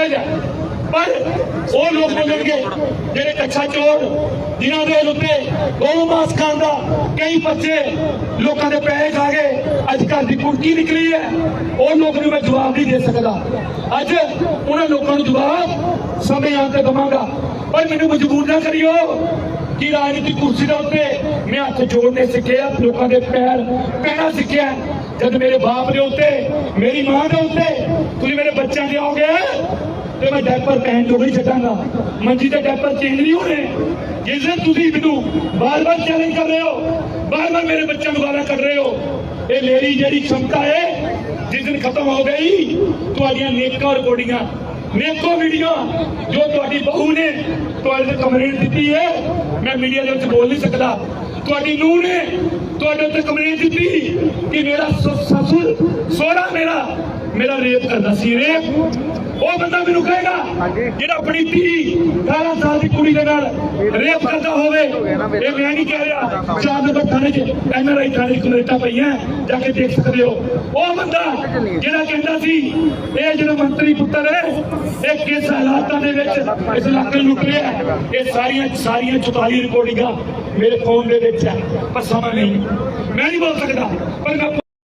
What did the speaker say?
ਜਾਇਜ਼ ਹੈ ਪਰ ਉਹ ਲੋਕ ਬੋਲਣਗੇ ਜਿਹੜੇ ਕੱਛਾ ਚੋਰ, ਜਿਨ੍ਹਾਂ ਦੇ ਉੱਤੇ ਗਊ ਮਾਸ ਖਾਣ ਦਾ ਕਈ ਬੱਚੇ ਲੋਕਾਂ ਦੇ ਪੈਸੇ ਖਾ ਗਏ ਅੱਜ ਘਰ ਦੀ ਕੁਰਕੀ ਨਿਕਲੀ ਹੈ। ਉਹ ਲੋਕ ਨੂੰ ਮੈਂ ਜਵਾਬ ਨਹੀਂ ਦੇ ਸਕਦਾ। ਅੱਜ ਉਹਨਾਂ ਲੋਕਾਂ ਨੂੰ ਜਵਾਬ ਸਮੇਂ ਆਉਣ ਤੇ ਦਵਾਂਗਾ। ਪਰ ਮੈਨੂੰ ਮਜਬੂਰ ਨਾ ਕਰਿਓ ਕਿ ਰਾਜਨੀਤੀ ਕੁਰਸੀ ਦੇ ਉੱਤੇ ਮੈਂ ਹੱਥ ਜੋੜਨੇ ਸਿੱਖਿਆ, ਲੋਕਾਂ ਦੇ ਪੈਰ ਪੈਣਾ ਸਿੱਖਿਆ। ਜਦ ਮੇਰੇ ਬਾਪ ਦੇ ਉੱਤੇ, ਮੇਰੀ ਮਾਂ ਦੇ ਉੱਤੇ ਤੁਸੀਂ ਮੇਰੇ ਬੱਚਿਆਂ ਦੇ ਆਓਗੇ ਤੇ ਮੈਂ ਡੈਪਰ ਪਹਿਨ ਜੋਗੀ ਛੱਡਾਂਗਾ। ਮੰਜੀ ਤੇ ਡੈਪਰ ਚੇਂਜ ਨਹੀਂ ਹੋਣੇ। ਜਿਸ ਦਿਨ ਤੁਸੀਂ ਮੈਨੂੰ ਬਾਰ-ਬਾਰ ਚੈਲੰਜ ਕਰ ਰਹੇ ਹੋ, ਬਾਰ-ਬਾਰ ਮੇਰੇ ਬੱਚਿਆਂ ਨੂੰ ਗਾਲਾਂ ਕੱਢ ਰਹੇ ਹੋ, ਇਹ ਮੇਰੀ ਜਿਹੜੀ ਸ਼ਮਤਾ ਹੈ, ਜਿਸ ਦਿਨ ਖਤਮ ਹੋ ਗਈ, ਤੁਹਾਡੀਆਂ ਨੇਕਾਂ ਰਿਕਾਰਡਿੰਗਾਂ, ਨੇਕੋ ਵੀਡੀਓ ਜੋ ਤੁਹਾਡੀ ਬਹੂ ਨੇ ਤੁਹਾਡੇ ਤੇ ਕਮਰੇ ਦਿੱਤੀ ਹੈ, ਮੈਂ ਮੀਡੀਆ ਦੇ ਵਿੱਚ ਬੋਲ ਨਹੀਂ ਸਕਦਾ। ਤੁਹਾਡੀ ਨੂੰਹ ਨੇ ਤੁਹਾਡੇ ਉੱਤੇ ਕੰਪਲੇਂਟ ਦਿੱਤੀ ਕਿ ਮੇਰਾ ਸੱਸ ਸੋਹਰਾ ਮੇਰਾ ਮੇਰਾ ਰੇਪ ਕਰਦਾ ਸੀ ਰੇਪ। ਉਹ ਬੰਦਾ ਮੈਨੂੰ ਕਹੇਗਾ ਜਿਹੜਾ ਆਪਣੀ ਧੀ 18 ਸਾਲ ਦੀ ਕੁੜੀ ਦੇ ਨਾਲ ਰੇਪ ਕਰਦਾ ਹੋਵੇ ਇਹ ਮੈਂ ਨਹੀਂ ਕਹਿ ਰਿਹਾ। ਚਾਰ ਨੰਬਰ ਥਾਣੇ 'ਚ ਐਨਆਰਆਈ ਥਾਣੇ 'ਚ ਕਮੇਟਾ ਪਈਆਂ ਜਾ ਕੇ ਦੇਖ ਸਕਦੇ ਹੋ। ਉਹ ਬੰਦਾ ਜਿਹੜਾ ਕਹਿੰਦਾ ਸੀ ਇਹ ਜਿਹੜਾ ਮੰਤਰੀ ਪੁੱਤਰ ਹੈ ਇਹ ਕਿਸ ਹਾਲਾਤਾਂ ਦੇ ਵਿੱਚ ਇਸ ਇਲਾਕੇ ਨੂੰ ਲੁੱਟ ਰਿਹਾ। ਇਹ ਸਾਰੀਆਂ ਸਾਰੀਆਂ 44 ਰਿਕਾਰਡਿੰਗਾਂ ਮੇਰੇ ਫੋਨ ਦੇ ਵਿੱਚ ਹੈ ਪਰ ਸਮਾਂ ਨਹੀਂ। ਮੈਂ ਨਹੀਂ ਬੋਲ ਸਕਦਾ ਪਰ ਮੈਂ